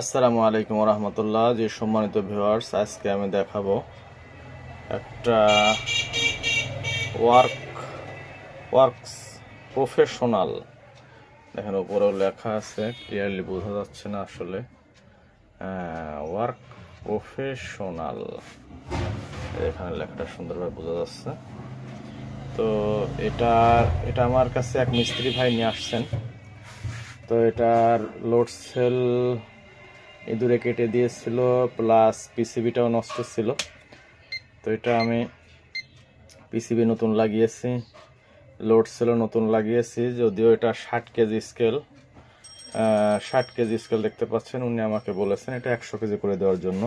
আসসালামু আলাইকুম রহমতুল্লাহ যে সম্মানিত ভিউয়ার্স আজকে আমি দেখাবো একটা ওয়ার্ক ওয়ার্কস প্রফেশনাল দেখেন উপরেও লেখা আছে ক্লিয়ারলি বোঝা যাচ্ছে না আসলে। ওয়ার্ক প্রফেশনাল এখানে লেখাটা সুন্দরভাবে বোঝা যাচ্ছে। তো এটা এটা আমার কাছে এক মিস্ত্রি ভাই নিয়ে আসছেন। তো এটার লোড সেল ইঁদুরে কেটে দিয়েছিল প্লাস পিসিবিটাও নষ্ট ছিল। তো এটা আমি পিসিবি নতুন লাগিয়েছি লোড সেলও নতুন লাগিয়েছি, যদিও এটা ষাট কেজি স্কেল ষাট কেজি স্কেল দেখতে পাচ্ছেন, উনি আমাকে বলেছেন এটা একশো কেজি করে দেওয়ার জন্য।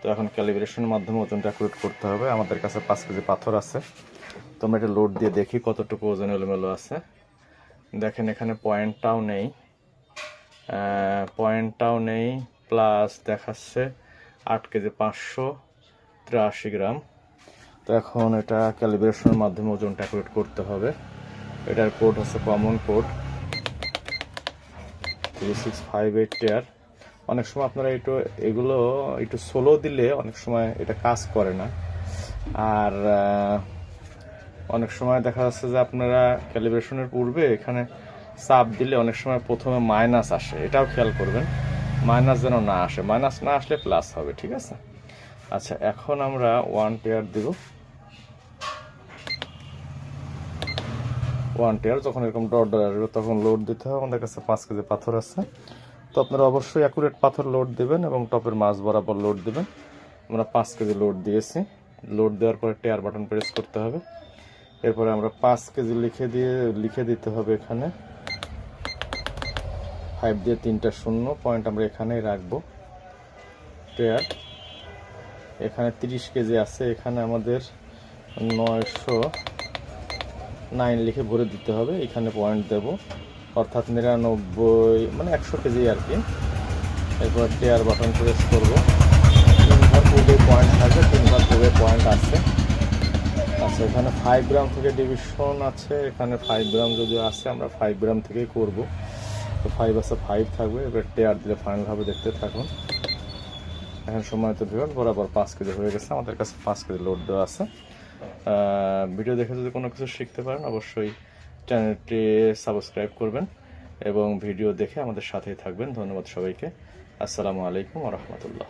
তো এখন ক্যালিব্রেশনের মাধ্যমে ওজনটা অ্যাকুরেট করতে হবে। আমাদের কাছে পাঁচ কেজি পাথর আছে। তো আমরা এটা লোড দিয়ে দেখি কতটুকু ওজন এলোমেলো আছে। দেখেন এখানে পয়েন্টটাও নেই। পয়েন্টটাও নেই। প্লাস দেখাচ্ছে আট কেজি পাঁচশো তিরাশি গ্রাম। তো এখন এটা ক্যালিব্রেশনের মাধ্যমে ওজনটা অ্যাকুরেট করতে হবে। এটার কোড হচ্ছে common code three six five eight টেয়ার অনেক সময় আপনারা একটু এগুলো একটু স্লো দিলে অনেক সময় এটা কাজ করে না। আর অনেক সময় দেখা যাচ্ছে যে আপনারা ক্যালিব্রেশনের পূর্বে এখানে চাপ দিলে অনেক সময় প্রথমে মাইনাস আসে। এটাও খেয়াল করবেন। মাইনাস যেন না আসে, মাইনাস না আসলে প্লাস হবে, ঠিক আছে? আচ্ছা এখন আমরা ওয়ান টেয়ার দিব। ওয়ান টেয়ার যখন এরকম ডট ডট আসবে, তখন লোড দিতে হবে। আমাদের কাছে পাঁচ কেজি পাথর আছে। তো আপনারা অবশ্যই অ্যাকুরেট পাথর লোড দেবেন এবং টপের মাছ বরাবর লোড দেবেন। আমরা পাঁচ কেজি লোড দিয়েছি। লোড দেওয়ার পরে টেয়ার বাটন প্রেস করতে হবে। এরপরে আমরা পাঁচ কেজি লিখে দিয়ে, লিখে দিতে হবে এখানে। ফাইভ দিয়ে তিনটা শূন্য পয়েন্ট আমরা এখানেই রাখব। টেয়ার এখানে তিরিশ কেজি আছে, এখানে আমাদের নয়শো নাইন লিখে ভরে দিতে হবে, এখানে পয়েন্ট দেব। অর্থাৎ নিরানব্বই মানে একশো কেজি আর কি। এরপর টেয়ার বাটন প্রেস করব। তিন ঘর পূর্বে পয়েন্ট থাকবে তিন ঘর পূর্বে পয়েন্ট আছে। আচ্ছা এখানে ফাইভ গ্রাম থেকে ডিভিশন আছে, এখানে ফাইভ গ্রাম যদি আসে আমরা ফাইভ গ্রাম থেকেই করব। তো ফাইভ আছে ফাইভ থাকবে। এবার টেয়ার দিলে ফাইনালভাবে দেখতে থাকুন। এখন সময় তো বিভাগ বরাবর পাঁচ কেজি হয়ে গেছে। আমাদের কাছে পাঁচ কেজি লোড দেওয়া আছে। ভিডিও দেখে যদি কোনো কিছু শিখতে পারেন, অবশ্যই চ্যানেলটি সাবস্ক্রাইব করবেন এবং ভিডিও দেখে আমাদের সাথেই থাকবেন। ধন্যবাদ সবাইকে। আসসালামু আলাইকুম রহমতুল্লাহ।